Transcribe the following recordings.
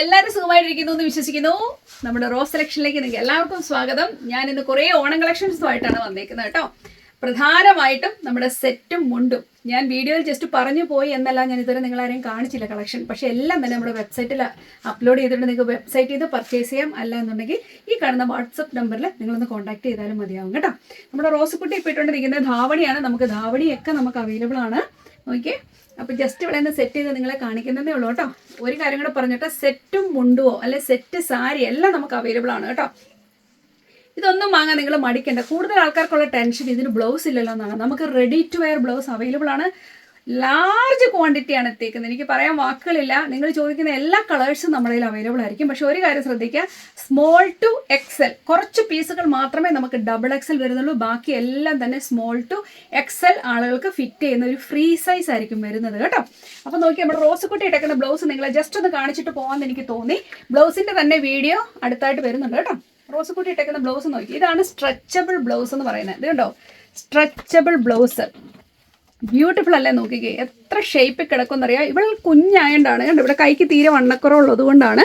എല്ലാവരും സുഖമായിട്ടിരിക്കുന്നു എന്ന് വിശ്വസിക്കുന്നു. നമ്മുടെ റോസ് സെലക്ഷനിലേക്ക് നിങ്ങൾക്ക് എല്ലാവർക്കും സ്വാഗതം. ഞാൻ ഇന്ന് കുറേ ഓണം കളക്ഷൻസുമായിട്ടാണ് വന്നേക്കുന്നത് കേട്ടോ. പ്രധാനമായിട്ടും നമ്മുടെ സെറ്റും മുണ്ടും. ഞാൻ വീഡിയോയിൽ ജസ്റ്റ് പറഞ്ഞു പോയി എന്നല്ല ഞാൻ ഇതുവരെ നിങ്ങളാരെയും കാണിച്ചില്ല കളക്ഷൻ. പക്ഷേ എല്ലാം തന്നെ നമ്മുടെ വെബ്സൈറ്റിൽ അപ്ലോഡ് ചെയ്തിട്ടുണ്ട്. നിങ്ങൾക്ക് വെബ്സൈറ്റിൽ നിന്ന് പർച്ചേസ് ചെയ്യാം. അല്ല എന്നുണ്ടെങ്കിൽ ഈ കാണുന്ന വാട്സപ്പ് നമ്പറിൽ നിങ്ങളൊന്ന് കോൺടാക്ട് ചെയ്താലും മതിയാവും കേട്ടോ. നമ്മുടെ റോസുക്കുട്ടി ഇപ്പോൾ ഇട്ടുകൊണ്ടിരിക്കുന്നത് ധാവണിയാണ്. നമുക്ക് ധാവണിയൊക്കെ നമുക്ക് അവൈലബിൾ ആണ്. നോക്കിയേ. അപ്പോൾ ജസ്റ്റ് ഇവിടെ നിന്ന് സെറ്റ് ചെയ്ത് നിങ്ങളെ കാണിക്കുന്നതേ ഉള്ളൂ കേട്ടോ. ഒരു കാര്യം കൂടെ പറഞ്ഞിട്ട് സെറ്റും മുണ്ടുവോ അല്ലെ സെറ്റ് സാരി എല്ലാം നമുക്ക് അവൈലബിൾ ആണ് കേട്ടോ. ഇതൊന്നും വാങ്ങാൻ നിങ്ങൾ മടിക്കേണ്ട. കൂടുതൽ ആൾക്കാർക്കുള്ള ടെൻഷൻ ഇതിന് ബ്ലൗസ് ഇല്ലല്ലോ എന്നാണ്. നമുക്ക് ready to wear blouse available ആണ്. ലാർജ് ക്വാണ്ടിറ്റിയാണ് എത്തിക്കുന്നത് എനിക്ക് പറയാൻ വാക്കുകളില്ല. നിങ്ങൾ ചോദിക്കുന്ന എല്ലാ കളേഴ്സും നമ്മുടെ കയ്യിൽ അവൈലബിൾ ആയിരിക്കും. പക്ഷെ ഒരു കാര്യം ശ്രദ്ധിക്കുക. സ്മോൾ ടു എക്സൽ കുറച്ച് പീസുകൾ മാത്രമേ നമുക്ക് ഡബിൾ എക്സൽ വരുന്നുള്ളൂ. ബാക്കി എല്ലാം തന്നെ സ്മോൾ ടു എക്സൽ ആളുകൾക്ക് ഫിറ്റ് ചെയ്യുന്ന ഒരു ഫ്രീ സൈസ് ആയിരിക്കും വരുന്നത് കേട്ടോ. അപ്പോൾ നോക്കി നമ്മുടെ റോസ് കുട്ടി ഇട്ടേക്കുന്ന ബ്ലൗസ് നിങ്ങളെ ജസ്റ്റ് ഒന്ന് കാണിച്ചിട്ട് പോകാമെന്ന് എനിക്ക് തോന്നി. ബ്ലൗസിന്റെ തന്നെ വീഡിയോ അടുത്തായിട്ട് വരുന്നുണ്ട് കേട്ടോ. റോസ് കുട്ടി ഇട്ടേക്കുന്ന ബ്ലൗസ് നോക്കി. ഇതാണ് സ്ട്രെച്ചബിൾ ബ്ലൗസ് എന്ന് പറയുന്നത്. ഇത് കണ്ടോ? സ്ട്രെച്ചബിൾ ബ്ലൗസ് ബ്യൂട്ടിഫുൾ അല്ലേ നോക്കിക്കേ? എത്ര ഷേപ്പിൽ കിടക്കുമെന്നറിയാം. ഇവൾ കുഞ്ഞായതുകൊണ്ടാണ് കണ്ടോ ഇവിടെ കൈക്ക് തീരെ വണ്ണക്കുറവുള്ളത് കൊണ്ടാണ്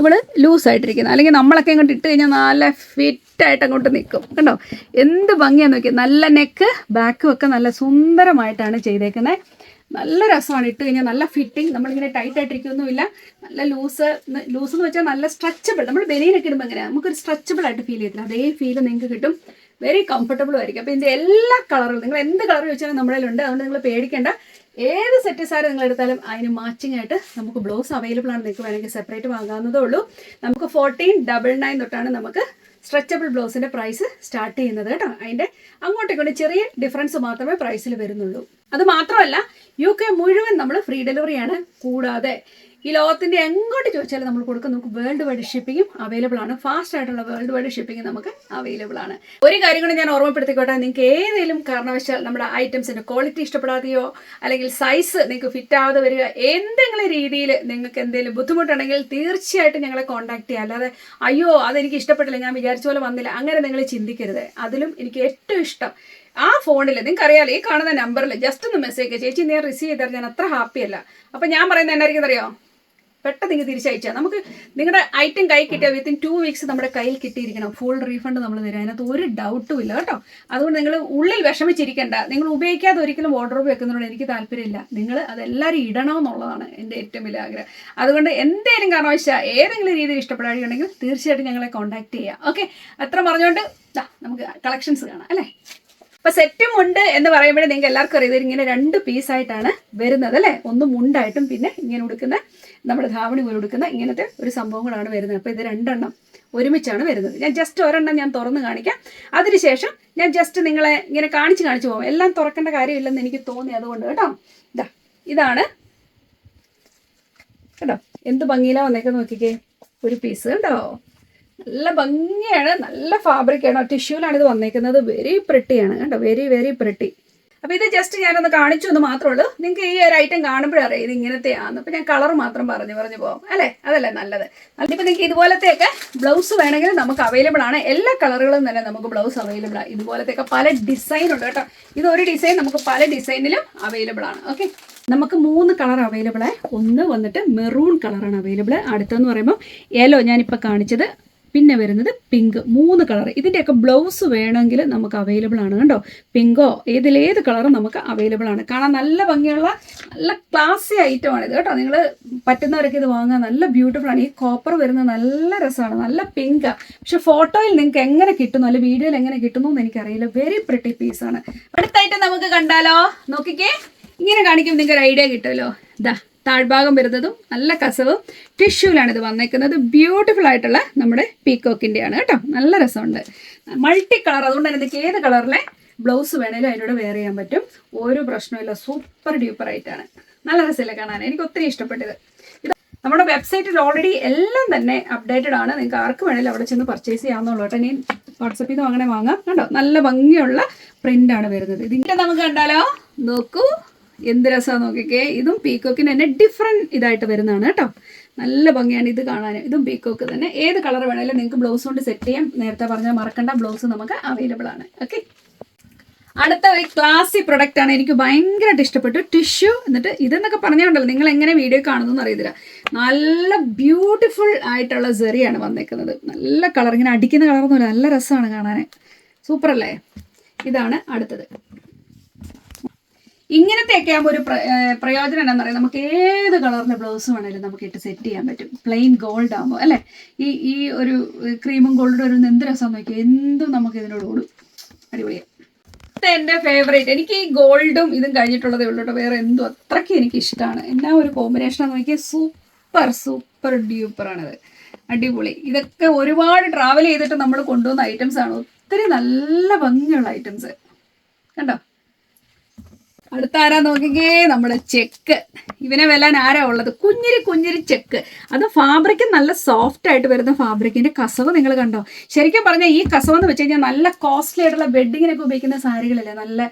ഇവൾ ലൂസായിട്ടിരിക്കുന്നത് അല്ലെങ്കിൽ നമ്മളൊക്കെ ഇങ്ങോട്ട് ഇട്ട് കഴിഞ്ഞാൽ നല്ല ഫിറ്റായിട്ട് അങ്ങോട്ട് നിൽക്കും. കണ്ടോ? എന്ത് ഭംഗിയാന്ന് നോക്കി നല്ല നെക്ക് ബാക്കും ഒക്കെ നല്ല സുന്ദരമായിട്ടാണ് ചെയ്തേക്കുന്നത് നല്ല രസമാണ്. ഇട്ട് കഴിഞ്ഞാൽ നല്ല ഫിറ്റിംഗ് നമ്മളിങ്ങനെ ടൈറ്റ് ആയിട്ടിരിക്കൊന്നുമില്ല. നല്ല ലൂസ് ലൂസ് എന്ന് വെച്ചാൽ നല്ല സ്ട്രെച്ചബിൾ നമ്മൾ ബനിയനൊക്കെ ഇടുമ്പോൾ എങ്ങനെയാണ് നമുക്കൊരു സ്ട്രെച്ചബിൾ ആയിട്ട് ഫീൽ ചെയ്തില്ല അതേ ഫീൽ നിങ്ങൾക്ക് കിട്ടും. വെരി കംഫർട്ടബിൾ ആയിരിക്കും. അപ്പോൾ ഇതിന്റെ എല്ലാ കളറും നിങ്ങൾ എന്ത് കളർ ചോദിച്ചാലും നമ്മുടെ ഉണ്ട്. അതുകൊണ്ട് നിങ്ങൾ പേടിക്കേണ്ട. ഏത് സെറ്റ് സാരി നിങ്ങൾ എടുത്താലും അതിന് മാച്ചിങ് ആയിട്ട് നമുക്ക് ബ്ലൗസ് അവൈലബിൾ ആണ്. നിങ്ങൾക്ക് വേണമെങ്കിൽ സെപ്പറേറ്റ് വാങ്ങാവുന്നതേ ഉള്ളൂ. നമുക്ക് ഫോർട്ടീൻ ഡബിൾ നയൻ തൊട്ടാണ് നമുക്ക് സ്ട്രെച്ചബിൾ ബ്ലൗസിന്റെ പ്രൈസ് സ്റ്റാർട്ട് ചെയ്യുന്നത് കേട്ടോ. അതിന്റെ അങ്ങോട്ടേക്കൊണ്ട് ചെറിയ ഡിഫറൻസ് മാത്രമേ പ്രൈസിൽ വരുന്നുള്ളൂ. അത് മാത്രമല്ല യു കെ മുഴുവൻ നമ്മൾ ഫ്രീ ഡെലിവറിയാണ് കൂടാതെ ഈ ലോകത്തിന്റെ എങ്ങോട്ട് ചോദിച്ചാലും നമ്മൾ കൊടുക്കുന്ന നമുക്ക് വേൾഡ് വൈഡ് ഷിപ്പിങ്ങും അവൈലബിൾ ആണ്. ഫാസ്റ്റ് ആയിട്ടുള്ള വേൾഡ് വൈഡ് ഷിപ്പിംഗ് നമുക്ക് അവൈലബിൾ ആണ്. ഒരു കാര്യം കൂടി ഞാൻ ഓർമ്മപ്പെടുത്തിക്കോട്ടെ. നിങ്ങൾക്ക് ഏതെങ്കിലും കാരണവശാൽ നമ്മുടെ ഐറ്റംസിന്റെ ക്വാളിറ്റി ഇഷ്ടപ്പെടാതെയോ അല്ലെങ്കിൽ സൈസ് നിങ്ങൾക്ക് ഫിറ്റ് ആവാതെ വരിക എന്തെങ്കിലും രീതിയിൽ നിങ്ങൾക്ക് എന്തെങ്കിലും ബുദ്ധിമുട്ടുണ്ടെങ്കിൽ തീർച്ചയായിട്ടും ഞങ്ങളെ കോൺടാക്ട് ചെയ്യുക. അല്ലാതെ അയ്യോ അതെനിക്ക് ഇഷ്ടപ്പെട്ടില്ല ഞാൻ വിചാരിച്ച പോലെ വന്നില്ല. അങ്ങനെ നിങ്ങൾ ചിന്തിക്കരുത്. അതിലും എനിക്ക് ഏറ്റവും ഇഷ്ടം ആ ഫോണിൽ നിങ്ങൾക്ക് അറിയാലോ ഈ കാണുന്ന നമ്പറിൽ ജസ്റ്റ് ഒന്ന് മെസ്സേജ് ചേച്ചി ഞാൻ റിസീവ് ചെയ്താൽ ഞാൻ അത്ര ഹാപ്പിയല്ല അപ്പം ഞാൻ പറയുന്നത് എന്നായിരിക്കും അറിയോ? പെട്ടെന്ന് ഇങ്ങ് തിരിച്ചയച്ചാൽ നമുക്ക് നിങ്ങളുടെ ഐറ്റം കൈ കിട്ടിയ വിത്തിൻ ടു വീക്സ് നമ്മുടെ കയ്യിൽ കിട്ടിയിരിക്കണം. ഫുൾ റീഫണ്ട് നമ്മൾ തരാം. അതിനകത്ത് ഒരു ഡൗട്ടും ഇല്ല കേട്ടോ. അതുകൊണ്ട് നിങ്ങൾ ഉള്ളിൽ വിഷമിച്ചിരിക്കേണ്ട. നിങ്ങൾ ഉപയോഗിക്കാതെ ഒരിക്കലും ഓർഡർ വെക്കുന്നതിനോട് എനിക്ക് താല്പര്യമില്ല. നിങ്ങൾ അതെല്ലാവരും ഇടണമെന്നുള്ളതാണ് എന്റെ ഏറ്റവും വലിയ ആഗ്രഹം. അതുകൊണ്ട് എന്തെങ്കിലും കാരണവശാൽ ഏതെങ്കിലും രീതിയിൽ ഇഷ്ടപ്പെടാതെയുണ്ടെങ്കിൽ തീർച്ചയായിട്ടും ഞങ്ങളെ കോൺടാക്ട് ചെയ്യാം. ഓക്കെ അത്ര പറഞ്ഞുകൊണ്ട് നമുക്ക് കളക്ഷൻസ് കാണാം അല്ലേ? അപ്പൊ സെറ്റും ഉണ്ട് എന്ന് പറയുമ്പോഴേ നിങ്ങൾക്ക് എല്ലാവർക്കും അറിയാം. ഇങ്ങനെ രണ്ട് പീസായിട്ടാണ് വരുന്നത് അല്ലെ? ഒന്ന് മുണ്ടായിട്ടും പിന്നെ ഇങ്ങനെ ഉടുക്കുന്ന നമ്മുടെ ധാവണി പോലെ ഉടുക്കുന്ന ഇങ്ങനത്തെ ഒരു സംഭവങ്ങളാണ് വരുന്നത്. അപ്പൊ ഇത് രണ്ടെണ്ണം ഒരുമിച്ചാണ് വരുന്നത്. ഞാൻ ജസ്റ്റ് ഒരെണ്ണം ഞാൻ തുറന്ന് കാണിക്കാം. അതിനുശേഷം ഞാൻ ജസ്റ്റ് നിങ്ങളെ ഇങ്ങനെ കാണിച്ച് കാണിച്ചു പോകും എല്ലാം തുറക്കേണ്ട കാര്യമില്ലെന്ന് എനിക്ക് തോന്നി അതുകൊണ്ട് കേട്ടോ. ഇതാ ഇതാണ്. കേട്ടോ എന്ത് ഭംഗിയിലാ വന്നേക്കെ നോക്കിക്കേ. ഒരു പീസ് കേട്ടോ നല്ല ഭംഗിയാണ് നല്ല ഫാബ്രിക്കാണ് ടിഷ്യൂലാണ് ഇത് വന്നേക്കുന്നത്. വെരി പ്രിട്ടിയാണ് കേട്ടോ. വെരി വെരി പ്രിട്ടി അപ്പോൾ ഇത് ജസ്റ്റ് ഞാനൊന്ന് കാണിച്ചു എന്ന് മാത്രമേ ഉള്ളൂ. നിങ്ങൾക്ക് ഈ ഒരു ഐറ്റം കാണുമ്പോഴേ അറിയാം ഇത് ഇങ്ങനത്തെയാണ് അപ്പോൾ ഞാൻ കളർ മാത്രം പറഞ്ഞു പറഞ്ഞു പോകാം അല്ലേ? അതല്ലേ നല്ലത്. അതിപ്പോൾ നിങ്ങൾക്ക് ഇതുപോലത്തെയൊക്കെ ബ്ലൗസ് വേണമെങ്കിൽ നമുക്ക് അവൈലബിൾ ആണ്. എല്ലാ കളറുകളും തന്നെ നമുക്ക് ബ്ലൗസ് അവൈലബിൾ ആണ് ഇതുപോലത്തെയൊക്കെ പല ഡിസൈൻ ഉണ്ട് കേട്ടോ. ഇത് ഒരു ഡിസൈൻ നമുക്ക് പല ഡിസൈനിലും അവൈലബിൾ ആണ്. ഓക്കെ നമുക്ക് മൂന്ന് കളർ അവൈലബിൾ ആണ് ഒന്ന് വന്നിട്ട് മെറൂൺ കളറാണ് അവൈലബിൾ അടുത്തെന്ന് പറയുമ്പോൾ യെല്ലോ ഞാനിപ്പോൾ കാണിച്ചത്. പിന്നെ വരുന്നത് പിങ്ക് മൂന്ന് കളർ ഇതിന്റെയൊക്കെ ബ്ലൗസ് വേണമെങ്കിൽ നമുക്ക് അവൈലബിൾ ആണ് കണ്ടോ? പിങ്കോ ഏതിലേത് കളറും നമുക്ക് അവൈലബിൾ ആണ്. കാണാൻ നല്ല ഭംഗിയുള്ള നല്ല ക്ലാസി ഐറ്റം ആണ് ഇത് കേട്ടോ. നിങ്ങൾ പറ്റുന്നവരൊക്കെ ഇത് വാങ്ങാൻ നല്ല ബ്യൂട്ടിഫുൾ ആണ്. ഈ കോപ്പർ വരുന്നത് നല്ല രസമാണ്. നല്ല പിങ്ക് പക്ഷെ ഫോട്ടോയിൽ നിങ്ങൾക്ക് എങ്ങനെ കിട്ടുന്നു? അല്ലെ വീഡിയോയിൽ എങ്ങനെ കിട്ടുന്നു എന്ന് എനിക്കറിയില്ല. വെരി പ്രിട്ടി പീസാണ് അടുത്തായിട്ട് നമുക്ക് കണ്ടാലോ? നോക്കിക്കേ. ഇങ്ങനെ കാണിക്കുമ്പോൾ നിങ്ങൾക്ക് ഒരു ഐഡിയ കിട്ടുമല്ലോ. ഇതാ താഴ്ഭാഗം വരുന്നതും നല്ല കസവും ടിഷ്യൂലാണ് ഇത് വന്നേക്കുന്നത്. ബ്യൂട്ടിഫുൾ ആയിട്ടുള്ള നമ്മുടെ പീക്കോക്കിന്റെ ആണ് കേട്ടോ. നല്ല രസമുണ്ട്. മൾട്ടി കളർ അതുകൊണ്ട് തന്നെ ഏത് കളറിലെ ബ്ലൗസ് വേണേലും അതിനോട് വെയർ ചെയ്യാൻ പറ്റും. ഒരു പ്രശ്നമില്ല സൂപ്പർ ഡ്യൂപ്പർ ആയിട്ടാണ് നല്ല രസമില്ല കാണാൻ. എനിക്ക് ഒത്തിരി ഇഷ്ടപ്പെട്ടത്. നമ്മുടെ വെബ്സൈറ്റിൽ ഓൾറെഡി എല്ലാം തന്നെ അപ്ഡേറ്റഡ് ആണ്. നിങ്ങൾക്ക് ആർക്ക് വേണേലും അവിടെ ചെന്ന് പർച്ചേസ് ചെയ്യാവുന്നുള്ളൂ കേട്ടോ ഇനി വാട്സപ്പിൽ നിന്ന് അങ്ങനെ വാങ്ങാം. കണ്ടോ? നല്ല ഭംഗിയുള്ള പ്രിന്റ് ആണ് വരുന്നത്. ഇതിന്റെ നമുക്ക് കണ്ടാലോ? നോക്കൂ. എന്ത് രസമാണ് നോക്കിക്കേ? ഇതും പീക്കോക്കിന് തന്നെ ഡിഫറെന്റ് ഇതായിട്ട് വരുന്നതാണ് കേട്ടോ. നല്ല ഭംഗിയാണ് ഇത് കാണാൻ. ഇതും പീക്കോക്ക് തന്നെ. ഏത് കളർ വേണമെങ്കിലും നിങ്ങൾക്ക് ബ്ലൗസ് കൊണ്ട് സെറ്റ് ചെയ്യാം. നേരത്തെ പറഞ്ഞാൽ മറക്കണ്ട ബ്ലൗസ് നമുക്ക് അവൈലബിൾ ആണ്. ഓക്കെ അടുത്ത ഒരു ക്ലാസി പ്രൊഡക്റ്റ് ആണ് എനിക്ക് ഭയങ്കരമായിട്ട് ഇഷ്ടപ്പെട്ടു ടിഷ്യൂ എന്നിട്ട് ഇതെന്നൊക്കെ പറഞ്ഞുകൊണ്ടല്ലോ നിങ്ങൾ എങ്ങനെ വീഡിയോ കാണുന്നു അറിയത്തില്ല. നല്ല ബ്യൂട്ടിഫുൾ ആയിട്ടുള്ള സെറിയാണ് വന്നേക്കുന്നത്. നല്ല കളർ ഇങ്ങനെ അടിക്കുന്ന കളറൊന്നുമില്ല നല്ല രസമാണ് കാണാൻ. സൂപ്പർ അല്ലേ? ഇതാണ് അടുത്തത്. ഇങ്ങനത്തെയൊക്കെ ആകുമ്പോൾ ഒരു പ്രയോജനം എന്താണെന്ന് പറയുന്നത് നമുക്ക് ഏത് കളറിന്റെ ബ്ലൗസ് വേണേലും നമുക്ക് ഇട്ട് സെറ്റ് ചെയ്യാൻ പറ്റും. പ്ലെയിൻ ഗോൾഡ് ആകുമ്പോൾ അല്ലേ? ഈ ഈ ഒരു ക്രീമും ഗോൾഡും ഒരു എന്ത് രസം നോക്കി എന്തും നമുക്ക് ഇതിനോട് ഓടും അടിപൊളിയാണ് എന്റെ ഫേവറേറ്റ് എനിക്ക് ഈ ഗോൾഡും ഇതും കഴിഞ്ഞിട്ടുള്ളതേ ഉള്ളൂ കേട്ടോ. വേറെ എന്തും അത്രയ്ക്ക് എനിക്ക് ഇഷ്ടമാണ് എന്നാ ഒരു കോമ്പിനേഷൻ നോക്കിയാൽ സൂപ്പർ സൂപ്പർ ഡ്യൂപ്പറാണത് അടിപൊളി. ഇതൊക്കെ ഒരുപാട് ട്രാവൽ ചെയ്തിട്ട് നമ്മൾ കൊണ്ടുവന്ന ഐറ്റംസ് ആണ്. ഒത്തിരി നല്ല ഭംഗിയുള്ള ഐറ്റംസ് കണ്ടോ? അടുത്ത ആരാ നോക്കിക്കേ? നമ്മുടെ ചെക്ക്. ഇവനെ വെല്ലാൻ ആരാ ഉള്ളത്? കുഞ്ഞിരി കുഞ്ഞിരി ചെക്ക്. അത് ഫാബ്രിക് നല്ല സോഫ്റ്റ് ആയിട്ട് വരുന്ന ഫാബ്രിക്കിന്റെ കസവ് നിങ്ങൾ കണ്ടോ? ശരിക്കും പറഞ്ഞാൽ ഈ കസവ് എന്ന് വെച്ച് കഴിഞ്ഞാൽ നല്ല കോസ്റ്റ്ലി ആയിട്ടുള്ള വെഡിങ്ങിനൊക്കെ ഉപയോഗിക്കുന്ന സാരികളല്ലേ? നല്ല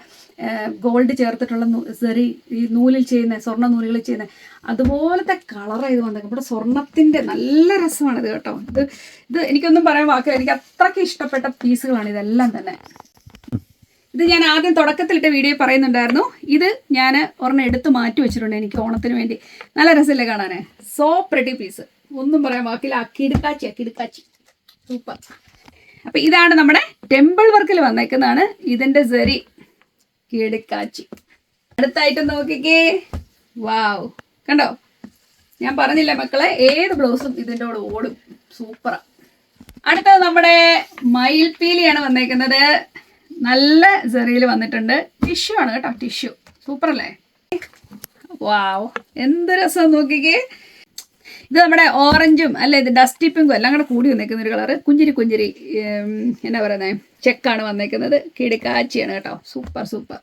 ഗോൾഡ് ചേർത്തിട്ടുള്ള സെറി ഈ നൂലിൽ ചെയ്യുന്ന സ്വർണ നൂലുകളിൽ ചെയ്യുന്ന അതുപോലത്തെ കളർ ഇത് വന്നത് ഇവിടെ സ്വർണത്തിന്റെ നല്ല രസമാണ് ഇത് കേട്ടോ. ഇത് ഇത് എനിക്കൊന്നും പറയാൻ വാക്കില്ല. എനിക്ക് അത്രയ്ക്ക് ഇഷ്ടപ്പെട്ട പീസുകളാണ് ഇതെല്ലാം തന്നെ. ഇത് ഞാൻ ആദ്യം തുടക്കത്തിലിട്ട വീഡിയോ പറയുന്നുണ്ടായിരുന്നു. ഇത് ഞാൻ ഒരെണ്ണം എടുത്ത് മാറ്റി വെച്ചിട്ടുണ്ട് എനിക്ക് ഓണത്തിന് വേണ്ടി. നല്ല രസമല്ലേ കാണാനേ? സോ പ്രെട്ടി പീസ് ഒന്നും പറയാൻ വാക്കില്ല അക്കിടുക്കാച്ചി അക്കിടുക്കാച്ചി. സൂപ്പർ അപ്പൊ ഇതാണ് നമ്മുടെ ടെമ്പിൾ വർക്കിൽ വന്നേക്കുന്നതാണ് ഇതിന്റെ സെറി കിടുക്കാച്ചി. അടുത്തായിട്ട് നോക്കിക്കേ. വാവ് കണ്ടോ? ഞാൻ പറഞ്ഞില്ല മക്കളെ ഏത് ബ്ലൗസും ഇതിന്റെ കൂടെ ഓടും. സൂപ്പറാണ് അടുത്തത് നമ്മുടെ മയിൽപീലിയാണ് വന്നേക്കുന്നത്. നല്ല സെറിയിൽ വന്നിട്ടുണ്ട്. ടിഷ്യൂ ആണ് കേട്ടോ ടിഷ്യൂ സൂപ്പർ അല്ലേ? വാവ് എന്ത് രസം നോക്കിക്കേ. ഇത് നമ്മുടെ ഓറഞ്ചും അല്ല ഇത് ഡസ്റ്റി പിങ്കും എല്ലാം കൂടെ കൂടി വന്നേക്കുന്ന ഒരു കളറ് കുഞ്ചിരി കുഞ്ചിരി എന്നാ പറയുന്നത് ചെക്കാണ് വന്നേക്കുന്നത്. കിടക്കാച്ചിയാണ് കേട്ടോ. സൂപ്പർ സൂപ്പർ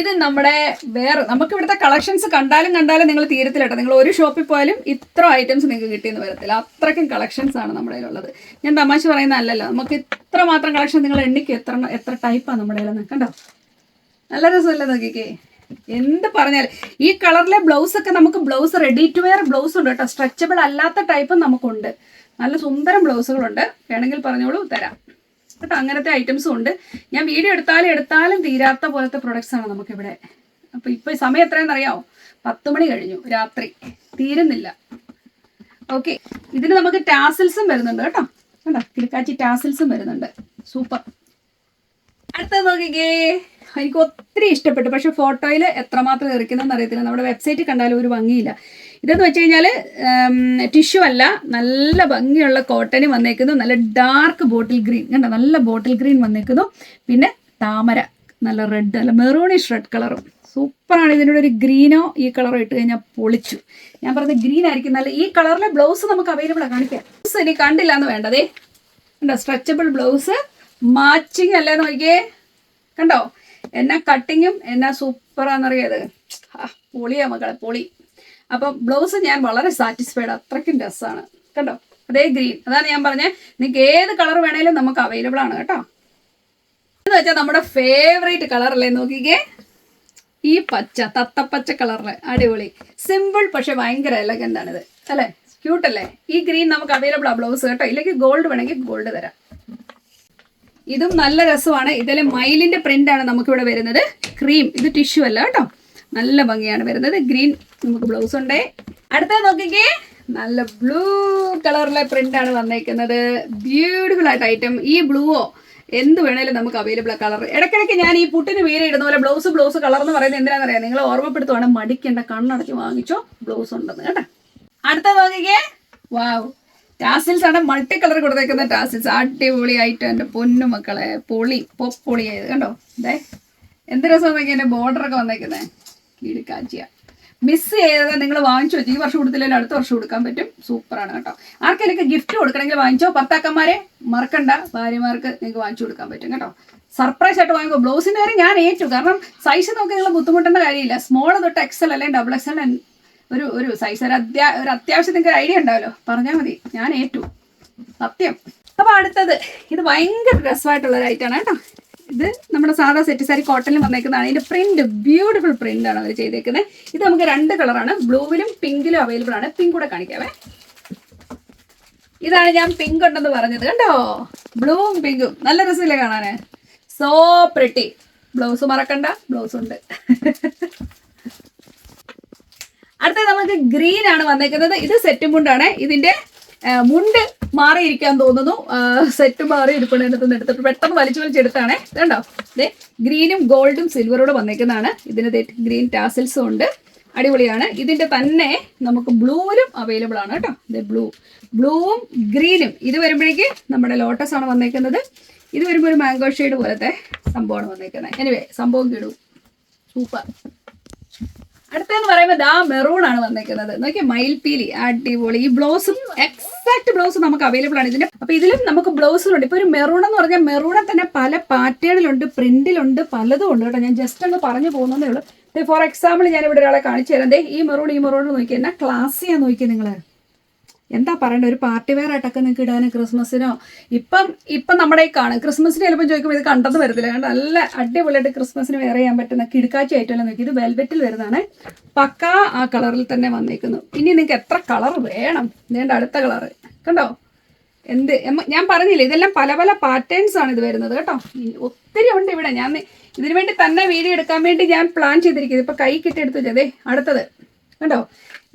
ഇത് നമ്മുടെ വേറെ നമുക്ക് ഇവിടുത്തെ കളക്ഷൻസ് കണ്ടാലും കണ്ടാലും നിങ്ങൾ തീരത്തിലട്ടോ. നിങ്ങൾ ഒരു ഷോപ്പിൽ പോയാലും ഇത്ര ഐറ്റംസ് നിങ്ങൾക്ക് കിട്ടിയെന്ന് വരത്തില്ല. അത്രയ്ക്കും കളക്ഷൻസ് ആണ് നമ്മുടെ കയ്യിലുള്ളത്. ഞാൻ തമാശ പറയുന്ന അല്ലല്ലോ. നമുക്ക് ഇത്ര മാത്രം കളക്ഷൻ നിങ്ങൾ എണ്ണിക്ക് എത്ര എത്ര ടൈപ്പാണ് നമ്മുടെ കണ്ടോ? നല്ല രസമല്ലേ നോക്കിക്കേ? എന്ത് പറഞ്ഞാൽ ഈ കളറിലെ ബ്ലൗസ് ഒക്കെ നമുക്ക് blouse ready to wear blouse ഉണ്ട് കേട്ടോ. സ്ട്രെച്ചബിൾ അല്ലാത്ത ടൈപ്പും നമുക്കുണ്ട്. നല്ല സുന്ദരം ബ്ലൗസുകളുണ്ട് വേണമെങ്കിൽ പറഞ്ഞോളൂ തരാം. കേട്ടോ അങ്ങനത്തെ ഐറ്റംസും ഉണ്ട്. ഞാൻ വീഡിയോ എടുത്താലും എടുത്താലും തീരാത്ത പോലത്തെ പ്രൊഡക്ട്സ് ആണ് നമുക്കിവിടെ. അപ്പോൾ ഇപ്പോൾ സമയം എത്രയെന്ന് അറിയാമോ പത്ത് മണി കഴിഞ്ഞു രാത്രി. തീരുന്നില്ല. ഓക്കെ ഇതിന് നമുക്ക് ടാസിൽസും വരുന്നുണ്ട് കേട്ടോ. കണ്ടോ? കിടക്കാച്ചി ടാസിൽസും വരുന്നുണ്ട്. സൂപ്പർ അടുത്തത് നോക്കിക്കേ. എനിക്ക് ഒത്തിരി ഇഷ്ടപ്പെട്ടു. പക്ഷെ ഫോട്ടോയിൽ എത്രമാത്രം എറിക്കുന്നതെന്ന് അറിയത്തില്ല. നമ്മുടെ വെബ്സൈറ്റിൽ കണ്ടാലും ഒരു ഭംഗിയില്ല. ഇതെന്ന് വെച്ച് കഴിഞ്ഞാൽ ടിഷ്യൂ അല്ല നല്ല ഭംഗിയുള്ള കോട്ടന് വന്നേക്കുന്നു. നല്ല ഡാർക്ക് ബോട്ടിൽ ഗ്രീൻ കണ്ടോ? നല്ല ബോട്ടിൽ ഗ്രീൻ വന്നേക്കുന്നു. പിന്നെ താമര നല്ല റെഡ് അല്ല മെറൂണിഷ് റെഡ് കളറും സൂപ്പറാണ്. ഇതിനോട് ഒരു ഗ്രീനോ ഈ കളറോ ഇട്ട് കഴിഞ്ഞാൽ പൊളിച്ചു. ഞാൻ പറഞ്ഞ ഗ്രീൻ ആയിരിക്കും. നല്ല ഈ കളറിലെ ബ്ലൗസ് നമുക്ക് അവൈലബിൾ ആണ് കാണിക്കാം. ബ്ലൗസ് ഇനി കണ്ടില്ല എന്ന് വേണ്ടതേ കണ്ടോ? സ്ട്രെച്ചബിൾ ബ്ലൗസ് മാച്ചിങ് അല്ലേ നോക്കിയേ. കണ്ടോ? എന്നാ കട്ടിങ്ങും എന്നാ സൂപ്പറാന്നറിയത് പൊളിയാ മക്കളെ പൊളി. അപ്പം ബ്ലൗസ് ഞാൻ വളരെ സാറ്റിസ്ഫൈഡ് അത്രയ്ക്കും രസമാണ് കണ്ടോ? അതേ ഗ്രീൻ അതാണ് ഞാൻ പറഞ്ഞത് നിങ്ങൾക്ക് ഏത് കളർ വേണേലും നമുക്ക് അവൈലബിൾ ആണ് കേട്ടോ. എന്ന് വെച്ചാൽ നമ്മുടെ ഫേവറേറ്റ് അല്ലേ? നോക്കിക്കേ. ഈ പച്ച തത്തപ്പച്ച കളറിൽ അടിപൊളി. സിമ്പിൾ പക്ഷെ ഭയങ്കര എലഗന്റ് ആണിത്. അല്ലേ? ക്യൂട്ട് അല്ലേ? ഈ ഗ്രീൻ നമുക്ക് അവൈലബിൾ ആ ബ്ലൗസ് കേട്ടോ. ഇല്ലെങ്കിൽ ഗോൾഡ് വേണമെങ്കിൽ ഗോൾഡ് തരാം. ഇതും നല്ല രസമാണ്. ഇതിൽ മൈലിന്റെ പ്രിന്റ് ആണ് നമുക്കിവിടെ വരുന്നത്. ക്രീം ഇത് ടിഷ്യൂ അല്ല കേട്ടോ. നല്ല ഭംഗിയാണ് വരുന്നത്. ഗ്രീൻ നമുക്ക് ബ്ലൗസ് ഉണ്ടേ. അടുത്തത് നോക്കിക്കേ. നല്ല ബ്ലൂ കളറിലെ പ്രിന്റ് ആണ് വന്നേക്കുന്നത്. ബ്യൂട്ടിഫുൾ ആയിട്ട് ഐറ്റം ഈ ബ്ലൂവോ എന്ത് വേണേലും നമുക്ക് അവൈലബിൾ ആ കളർ ഇടയ്ക്കിടയ്ക്ക് ഞാൻ ഈ പുട്ടിന് വീര ഇടുന്ന പോലെ ബ്ലൗസ് ബ്ലൗസ് കളർ എന്ന് പറയുന്നത് എന്തിനാണെന്ന് അറിയാം നിങ്ങൾ ഓർമ്മപ്പെടുത്തുവാണ്. മടിക്കേണ്ട കണ്ണടച്ച് വാങ്ങിച്ചോ ബ്ലൗസ് ഉണ്ടെന്ന് കേട്ടോ. അടുത്ത നോക്കിക്കേ. വാവ് ടാസിൽസ് ആണ് മൾട്ടി കളർ കൊടുത്തേക്കുന്ന ടാസിൽസ് അടിപൊളിയായിട്ട് എന്റെ പൊന്നു മക്കളെ. പൊളി പൊപ്പൊളിയായത് കണ്ടോ? ഇതേ എന്ത് രസം നോക്കി എന്റെ ബോർഡറൊക്കെ വന്നേക്കുന്നത് കീഴിക്കാച്ചിയ മിസ് ചെയ്തത് നിങ്ങൾ വാങ്ങിച്ചോ? ഈ വർഷം കൊടുത്തില്ലെങ്കിൽ അടുത്ത വർഷം കൊടുക്കാൻ പറ്റും. സൂപ്പറാണ് കേട്ടോ. ആർക്കെങ്കിലും ഗിഫ്റ്റ് കൊടുക്കണമെങ്കിൽ വാങ്ങിച്ചോ? ഭർത്താക്കന്മാരെ മറക്കണ്ട. ഭാര്യമാർക്ക് നിങ്ങൾക്ക് വാങ്ങിച്ചു കൊടുക്കാൻ പറ്റും കേട്ടോ. സർപ്രൈസ് ആയിട്ട് വാങ്ങിക്കോ. ബ്ലൗസിന്റെ കാര്യം ഞാൻ ഏറ്റു. കാരണം സൈസ് നോക്കി നിങ്ങൾ ബുദ്ധിമുട്ടേണ്ട കാര്യമില്ല. സ്മോൾ തൊട്ട് എക്സൽ അല്ലെങ്കിൽ ഡബിൾ എക്സൽ ഒരു ഒരു സൈസ് ഒരു അത്യാ ഒരു അത്യാവശ്യം നിങ്ങൾക്ക് ഒരു ഐഡിയ ഉണ്ടാവല്ലോ പറഞ്ഞാൽ മതി. ഞാൻ ഏറ്റു. സത്യം. അപ്പൊ അടുത്തത്. ഇത് ഭയങ്കര രസമായിട്ടുള്ള ഒരു ഐറ്റാണ് കേട്ടോ. ഇത് നമ്മുടെ സാധാ സെറ്റ് സാരി കോട്ടണിൽ വന്നേക്കുന്നതാണ്. ഇതിന്റെ പ്രിന്റ് ബ്യൂട്ടിഫുൾ പ്രിന്റ് ആണ് അവർ ചെയ്തേക്കുന്നത് ഇത് നമുക്ക് രണ്ട് കളറാണ് ബ്ലൂവിലും പിങ്കിലും അവൈലബിൾ ആണ്. പിങ്ക് കൂടെ കാണിക്കാവേ. ഇതാണ് ഞാൻ പിങ്ക് ഉണ്ടെന്ന് പറഞ്ഞത്. കണ്ടോ? ബ്ലൂവും പിങ്കും നല്ല രസമില്ലേ കാണാന്? സോ പ്രിട്ടി ബ്ലൗസ് മറക്കണ്ട. ബ്ലൗസ് ഉണ്ട്. അടുത്തത് നമുക്ക് ഗ്രീൻ ആണ് വന്നേക്കുന്നത്. ഇത് സെറ്റ് മുണ്ടാണ്. ഇതിന്റെ മുണ്ട് മാറിയിരിക്കാൻ തോന്നുന്നു. സെറ്റ് മാറി ഇരിപ്പുണ്ട് അതിനകത്ത് എടുത്തിട്ട് പെട്ടെന്ന് വലിച്ചു വലിച്ചെടുത്താണേ ഇതുണ്ടോ ഇതേ ഗ്രീനും ഗോൾഡും സിൽവറോട് വന്നേക്കുന്നതാണ്. ഇതിന് ഗ്രീൻ ടാസിൽസും ഉണ്ട്. അടിപൊളിയാണ്. ഇതിന്റെ തന്നെ നമുക്ക് ബ്ലൂവിലും അവൈലബിൾ ആണ് കേട്ടോ. ഇത് ബ്ലൂ. ബ്ലൂവും ഗ്രീനും. ഇത് വരുമ്പോഴേക്ക് നമ്മുടെ ലോട്ടസ് ആണ് വന്നേക്കുന്നത്. ഇത് വരുമ്പോൾ ഒരു മാംഗോ ഷെയ്ഡ് പോലത്തെ സംഭവമാണ് വന്നേക്കുന്നത്. എനിവേ സംഭവം കിടൂ. സൂപ്പർ. അടുത്തെന്ന് പറയുമ്പോൾ ദാ മെറൂൺ ആണ് വന്നിരിക്കുന്നത്. നോക്കിയ മയിൽപീലി അടിപൊളി. ഈ ബ്ലൗസും എക്സാക്ട് ബ്ലൗസും നമുക്ക് അവൈലബിൾ ആണ് ഇതിന് അപ്പൊ ഇതിലും നമുക്ക് ബ്ലൗസുകളുണ്ട്. ഇപ്പൊ ഒരു മെറൂൺ എന്ന് പറഞ്ഞാൽ മെറൂണെ തന്നെ പല പാറ്റേണിലുണ്ട് പ്രിന്റിലുണ്ട് പലതും ഉണ്ട് കേട്ടോ. ഞാൻ ജസ്റ്റ് ഒന്ന് പറഞ്ഞു പോകുന്നതേ ഉള്ളൂ. ഫോർ എക്സാമ്പിൾ ഞാൻ ഇവിടെ ഒരാളെ കാണിച്ചു തരാം. ഈ മെറൂൺ ഈ മെറൂൺ നോക്കി എന്നാ ക്ലാസ്സിയാ നോക്കിയാൽ നിങ്ങൾ എന്താ പറയണ്ട? ഒരു പാർട്ടി വെയർ ആയിട്ടൊക്കെ നിങ്ങൾക്ക് ഇടാൻ ക്രിസ്മസിനോ? ഇപ്പം ഇപ്പം നമ്മുടെ ഈ കാണും ക്രിസ്മസിന് ചിലപ്പോൾ ചോദിക്കുമ്പോൾ ഇത് കണ്ടെന്ന് വരത്തില്ല. കാരണം നല്ല അടിപൊളിയായിട്ട് ക്രിസ്മസിന് വെയർ ചെയ്യാൻ പറ്റുന്ന കിടക്കാച്ചി ആയിട്ടല്ല നോക്കി. ഇത് വെൽവെറ്റിൽ വരുന്നതാണ്. പക്കാ ആ കളറിൽ തന്നെ വന്നിരിക്കുന്നു ഇനി നിങ്ങൾക്ക് എത്ര കളർ വേണം? വേണ്ട അടുത്ത കളർ. കണ്ടോ? എന്ത്? ഞാൻ പറഞ്ഞില്ലേ ഇതെല്ലാം പല പല പാറ്റേൺസ് ആണ് ഇത് വരുന്നത് കേട്ടോ. ഒത്തിരി ഉണ്ട് ഇവിടെ. ഞാൻ ഇതിനു വേണ്ടി തന്നെ വീഡിയോ എടുക്കാൻ വേണ്ടി ഞാൻ പ്ലാൻ ചെയ്തിരിക്കുന്നത് ഇപ്പൊ കൈ കിട്ടിയെടുത്ത് വെച്ചതേ അടുത്തത്. കണ്ടോ?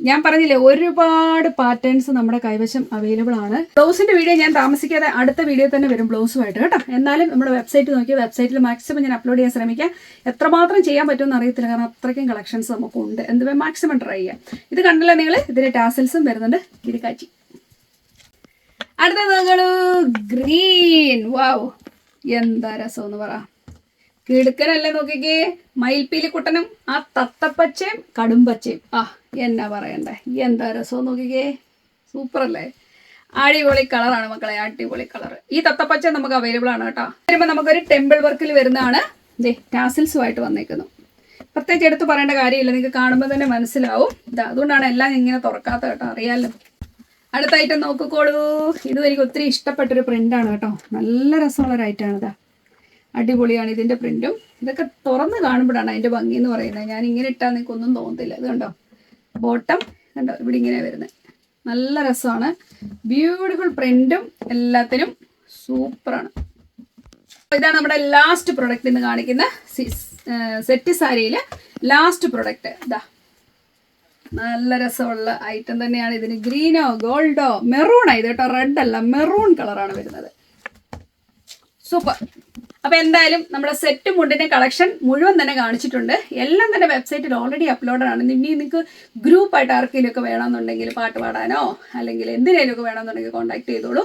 ഞാൻ പറഞ്ഞില്ലേ ഒരുപാട് പാറ്റേൺസ് നമ്മുടെ കൈവശം അവൈലബിൾ ആണ്. ബ്ലൗസിന്റെ വീഡിയോ ഞാൻ താമസിക്കാതെ അടുത്ത വീഡിയോ തന്നെ വരും ബ്ലൗസുമായിട്ട് കേട്ടോ. എന്നാലും നമ്മുടെ വെബ്സൈറ്റ് നോക്കി വെബ്സൈറ്റിൽ മാക്സിമം ഞാൻ അപ്ലോഡ് ചെയ്യാൻ ശ്രമിക്കാം. എത്രമാത്രം ചെയ്യാൻ പറ്റുമെന്ന് അറിയത്തില്ല കാരണം അത്രയ്ക്കും കളക്ഷൻസ് നമുക്കുണ്ട്. എന്തുവേ മാക്സിമം ട്രൈ ചെയ്യാം. ഇത് കണ്ടില്ല നിങ്ങൾ ഇതിന്റെ ടാസൽസും വരുന്നുണ്ട്. കിരിക്കാച്ചി കാച്ചി. നോക്കണു ഗ്രീൻ വാവ് എന്താ രസം എന്ന് പറ. കിടുക്കനല്ലേ നോക്കിക്കേ? മയിൽപ്പീലി കുട്ടനും ആ തത്തപ്പച്ചയും കടുംപച്ചയും. ആ എന്നാ പറയണ്ടേ? എന്താ രസം നോക്കിക്കേ? സൂപ്പർ അല്ലേ അടിപൊളി കളറാണ് മക്കളെ അടിപൊളി കളർ ഈ തത്തപ്പച്ച നമുക്ക് അവൈലബിൾ ആണ് കേട്ടോ. വരുമ്പോൾ നമുക്കൊരു ടെമ്പിൾ വർക്കിൽ വരുന്നതാണ്. ദേ ടാസിൽസുമായിട്ട് വന്നേക്കുന്നു. പ്രത്യേകിച്ച് എടുത്ത് പറയേണ്ട കാര്യമില്ല നിങ്ങൾക്ക് കാണുമ്പോൾ തന്നെ മനസ്സിലാവും. ഇതാ അതുകൊണ്ടാണ് എല്ലാം ഇങ്ങനെ തുറക്കാത്ത കേട്ടോ അറിയാലോ. അടുത്ത ഐറ്റം നോക്കിക്കോളൂ. ഇതും എനിക്ക് ഒത്തിരി ഇഷ്ടപ്പെട്ടൊരു പ്രിന്റാണ് കേട്ടോ. നല്ല രസമുള്ള ഒരു ഐറ്റമാണ് അടിപൊളിയാണ് ഇതിന്റെ പ്രിന്റും. ഇതൊക്കെ തുറന്ന് കാണുമ്പോഴാണ് അതിന്റെ ഭംഗി എന്ന് പറയുന്നത്. ഞാൻ ഇങ്ങനെ ഇട്ടാൽ നിങ്ങൾക്ക് ഒന്നും തോന്നത്തില്ല. ഇത് കണ്ടോ? ബോട്ടം കണ്ടോ? ഇവിടെ ഇങ്ങനെ വരുന്നത്. നല്ല രസമാണ്. ബ്യൂട്ടിഫുൾ പ്രിന്റും എല്ലാത്തിനും സൂപ്പറാണ്. ഇതാണ് നമ്മുടെ ലാസ്റ്റ് പ്രൊഡക്റ്റ് എന്ന് കാണിക്കുന്ന സെറ്റ് സാരിയിലെ ലാസ്റ്റ് പ്രൊഡക്റ്റ് ഇതാ നല്ല രസമുള്ള ഐറ്റം തന്നെയാണ് ഇതിന്. ഗ്രീനോ ഗോൾഡോ മെറൂൺ ആയി കേട്ടോ റെഡ് അല്ല മെറൂൺ കളറാണ് വരുന്നത്. സൂപ്പർ അപ്പൊ എന്തായാലും നമ്മുടെ സെറ്റ് മുണ്ടിന്റെ കളക്ഷൻ മുഴുവൻ തന്നെ കാണിച്ചിട്ടുണ്ട്. എല്ലാം തന്നെ വെബ്സൈറ്റിൽ ഓൾറെഡി അപ്ലോഡ് ആണ്. ഇനി നിങ്ങൾക്ക് ഗ്രൂപ്പ് ആയിട്ട് ആർക്കെങ്കിലും ഒക്കെ വേണമെന്നുണ്ടെങ്കിൽ പാട്ട് പാടാനോ അല്ലെങ്കിൽ എന്തിനേലും ഒക്കെ വേണമെന്നുണ്ടെങ്കിൽ കോൺടാക്ട് ചെയ്തോളൂ.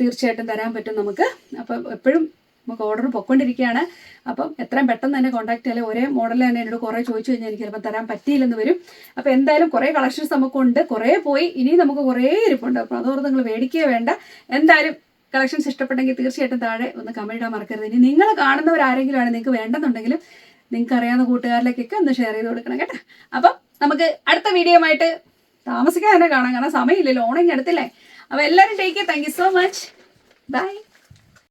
തീർച്ചയായിട്ടും തരാൻ പറ്റും നമുക്ക്. അപ്പം എപ്പോഴും നമുക്ക് ഓർഡർ പൊക്കൊണ്ടിരിക്കുകയാണ് അപ്പം എത്രയും പെട്ടെന്ന് തന്നെ കോൺടാക്ട് ചെയ്യാൻ ഒരേ മോഡൽ തന്നെ എന്നോട് കുറേ ചോദിച്ചു കഴിഞ്ഞാൽ എനിക്ക് ചിലപ്പോൾ തരാൻ പറ്റിയില്ലെന്ന് വരും. അപ്പോൾ എന്തായാലും കുറേ കളക്ഷൻസ് നമുക്കുണ്ട്. കുറേ പോയി. ഇനി നമുക്ക് കുറേ ഇരിപ്പുണ്ട്. അപ്പോൾ അതോർത്ത് നിങ്ങൾ മേടിക്കുക വേണ്ട. എന്തായാലും കളക്ഷൻസ് ഇഷ്ടപ്പെട്ടെങ്കിൽ തീർച്ചയായിട്ടും താഴെ ഒന്ന് കമന്റ് ഇടാൻ മറക്കരുത്. ഇനി നിങ്ങൾ കാണുന്നവരാരെങ്കിലും ആണ് നിങ്ങൾക്ക് വേണ്ടെന്നുണ്ടെങ്കിലും നിങ്ങൾക്ക് അറിയാവുന്ന കൂട്ടുകാരിലേക്കൊക്കെ ഒന്ന് ഷെയർ ചെയ്ത് കൊടുക്കണം കേട്ടോ. അപ്പം നമുക്ക് അടുത്ത വീഡിയോ ആയിട്ട് താമസിക്കാൻ തന്നെ കാണാം. കാരണം സമയമില്ലല്ലോ ഓണിങ് അടുത്തില്ലേ അപ്പോൾ എല്ലാവരും take thank you so much bye